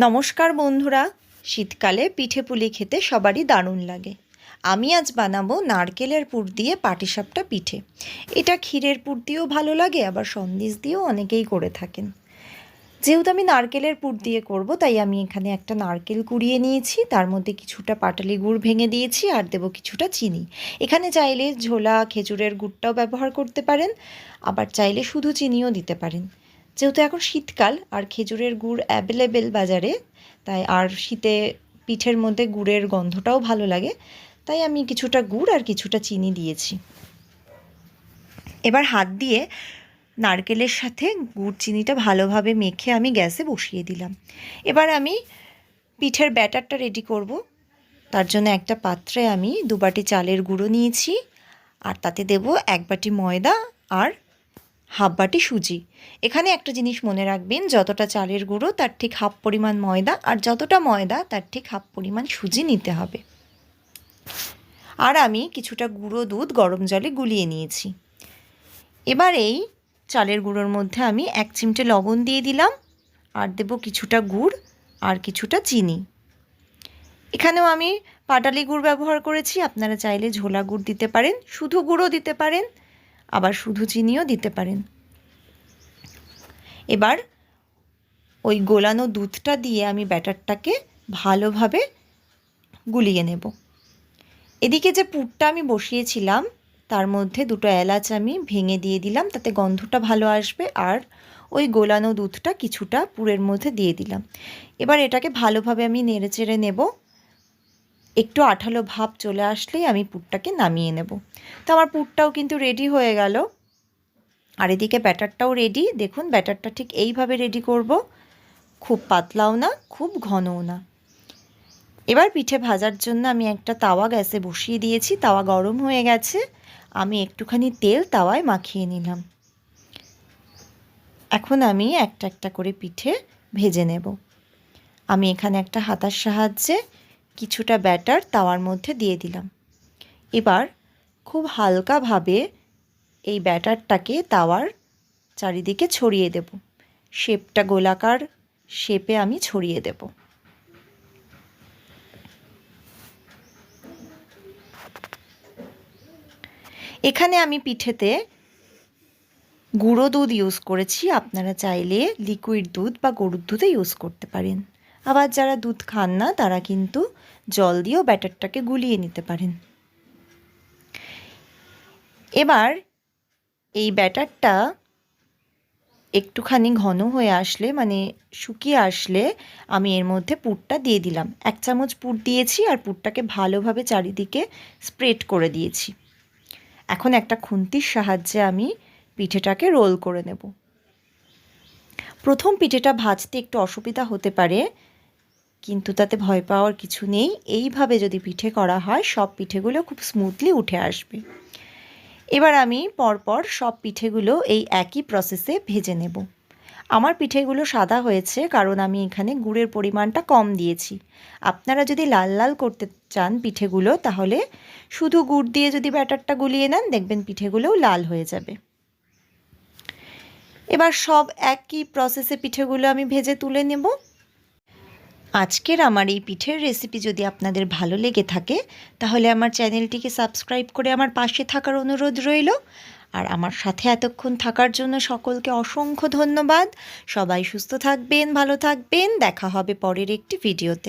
নমস্কার বন্ধুরা। শীতকালে পিঠে পুলি খেতে সবারই দারুণ লাগে। আমি আজ বানাবো নারকেলের পুর দিয়ে পাটিসাপটা পিঠে। এটা ক্ষীরের পুর দিয়েও ভালো লাগে, আবার সন্দেশ দিয়েও অনেকেই করে থাকেন। যেহেতু আমি নারকেলের পুর দিয়ে করব, তাই আমি এখানে একটা নারকেল কুড়িয়ে নিয়েছি, তার মধ্যে কিছুটা পাটালি গুড় ভেঙে দিয়েছি, আর দেব কিছুটা চিনি। এখানে চাইলে ঝোলা, খেজুরের গুড়টাও ব্যবহার করতে পারেন, আবার চাইলে শুধু চিনিও দিতে পারেন। যেহেতু এখন শীতকাল, আর খেজুরের গুড় অ্যাভেলেবেল বাজারে, তাই আর শীতে পিঠের মধ্যে গুড়ের গন্ধটাও ভালো লাগে, তাই আমি কিছুটা গুড় আর কিছুটা চিনি দিয়েছি। এবার হাত দিয়ে নারকেলের সাথে গুড় চিনিটা ভালোভাবে মেখে আমি গ্যাসে বসিয়ে দিলাম। এবার আমি পিঠের ব্যাটারটা রেডি করব। তার জন্য একটা পাত্রে আমি দু বাটি চালের গুঁড়ো নিয়েছি, আর তাতে দেব এক বাটি ময়দা আর হাফ বাটি সুজি। এখানে একটা জিনিস মনে রাখবেন, যতটা চালের গুঁড়ো তার ঠিক হাফ পরিমাণ ময়দা আর যতটা ময়দা তার ঠিক হাফ পরিমাণ সুজি নিতে হবে। আর আমি কিছুটা গুঁড়ো দুধ গরম জলে গুলিয়ে নিয়েছি। এবার এই চালের গুঁড়োর মধ্যে আমি এক চিমটে লবণ দিয়ে দিলাম, আর দেব কিছুটা গুড় আর কিছুটা চিনি। এখানেও আমি পাটালি গুড় ব্যবহার করেছি, আপনারা চাইলে ঝোলা গুড় দিতে পারেন, শুধু গুঁড়ো দিতে পারেন আবার শুধু চিনিও দিতে পারেন। এবার ওই গোলানো দুধটা দিয়ে আমি ব্যাটারটাকে ভালোভাবে গুলিয়ে নেব। এদিকে যে পুরটা আমি বসিয়েছিলাম, তার মধ্যে দুটো এলাচ আমি ভেঙে দিয়ে দিলাম, তাতে গন্ধটা ভালো আসবে। আর ওই গোলানো দুধটা কিছুটা পুরের মধ্যে দিয়ে দিলাম। এবার এটাকে ভালোভাবে আমি নেড়ে চেড়ে নেব। একটু আঠালো ভাব চলে আসলেই আমি পুরটাকে নামিয়ে নেব। তো আমার পুরটাও কিন্তু রেডি হয়ে গেল। আর এদিকে ব্যাটারটাও রেডি দেখুন, ব্যাটারটা ঠিক এইভাবে রেডি করব। খুব পাতলাও না, খুব ঘনও না। এবার পিঠে ভাজার জন্য আমি একটা তাওয়া গ্যাসে বসিয়ে দিয়েছি। তাওয়া গরম হয়ে গেছে। আমি একটুখানি তেল তাওয়ায় মাখিয়ে নিলাম। এখন আমি একটা একটা করে পিঠে ভেজে নেব। আমি এখানে একটা হাতার সাহায্যে কিছুটা ব্যাটার তাওয়ার মধ্যে দিয়ে দিলাম। এবার খুব হালকাভাবে এই ব্যাটারটাকে তাওয়ার চারিদিকে ছড়িয়ে দেব। শেপটা গোলাকার শেপে আমি ছড়িয়ে দেব। এখানে আমি পিঠেতে গুঁড়ো দুধ ইউজ করেছি। আপনারা চাইলে লিকুইড দুধ বা গরুর দুধে ইউজ করতে পারেন। আবার যারা দুধ খান না, তারা কিন্তু জল দিয়েও ব্যাটারটাকে গুলিয়ে নিতে পারেন। এবার এই ব্যাটারটা একটুখানি ঘন হয়ে আসলে মানে শুকিয়ে আসলে আমি এর মধ্যে পুরটা দিয়ে দিলাম। এক চামচ পুর দিয়েছি আর পুরটাকে ভালোভাবে চারিদিকে স্প্রেড করে দিয়েছি। এখন একটা খুন্তির সাহায্যে আমি পিঠেটাকে রোল করে নেব। প্রথম পিঠেটা ভাজতে একটু অসুবিধা হতে পারে কিন্তু তাতে ভয় পাওয়ার কিছু নেই। এইভাবে যদি পিঠে করা হয়, সব পিঠেগুলো খুব স্মুথলি উঠে আসবে। এবার আমি পরপর সব পিঠেগুলো এই একই প্রসেসে ভেজে নেব। আমার পিঠেগুলো সাদা হয়েছে কারণ আমি এখানে গুড়ের পরিমাণটা কম দিয়েছি। আপনারা যদি লাল লাল করতে চান পিঠেগুলো, তাহলে শুধু গুড় দিয়ে যদি ব্যাটারটা গুলিয়ে নেন, দেখবেন পিঠেগুলোও লাল হয়ে যাবে। এবার সব একই প্রসেসে পিঠেগুলো আমি ভেজে তুলে নেব। আজকের আমার এই পিঠের রেসিপি যদি আপনাদের ভালো লেগে থাকে, তাহলে আমার চ্যানেলটিকে সাবস্ক্রাইব করে আমার পাশে থাকার অনুরোধ রইল। আর আমার সাথে এতক্ষণ থাকার জন্য সকলকে অসংখ্য ধন্যবাদ। সবাই সুস্থ থাকবেন, ভালো থাকবেন। দেখা হবে পরের একটি ভিডিওতে